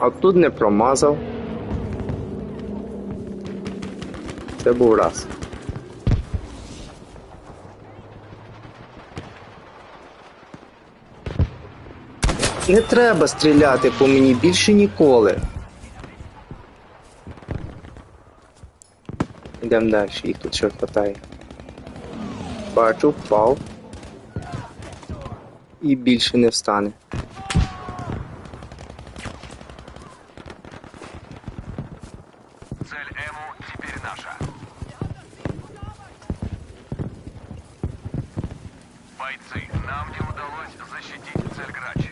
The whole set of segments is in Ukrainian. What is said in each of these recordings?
А тут не промазав. Це був раз. Не треба стріляти по мені більше ніколи. Йдемо далі, їх тут ще хватає. Бачу, впав. І більше не встане. Цель Эму теперь наша. Бойцы, нам не удалось защитить цель Грач.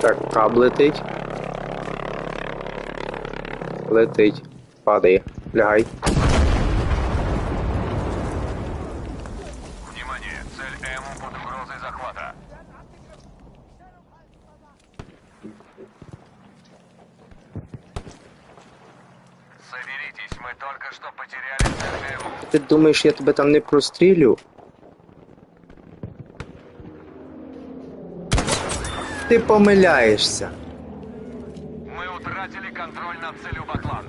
Так, каб летить. Летить. Падає. Лягай. Внимание, цель Эму под угрозой захвата. Соберитесь, мы только что потеряли цель Эму. Ти думаєш, я тебе там не прострілю? Ти помиляєшся. Утратили контроль над целью Баклан.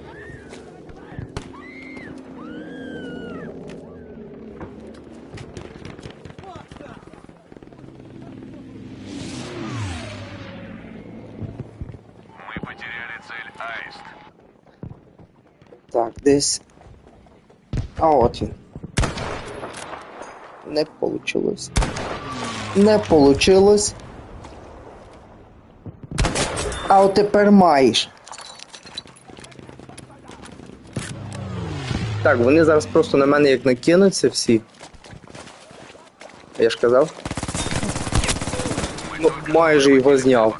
Мы потеряли цель Аист. Так, десь. А от він. Не получилось. Не получилось. А от тепер маєш. Так, вони зараз просто на мене як накинуться всі. Я ж казав. М- майже його зняв.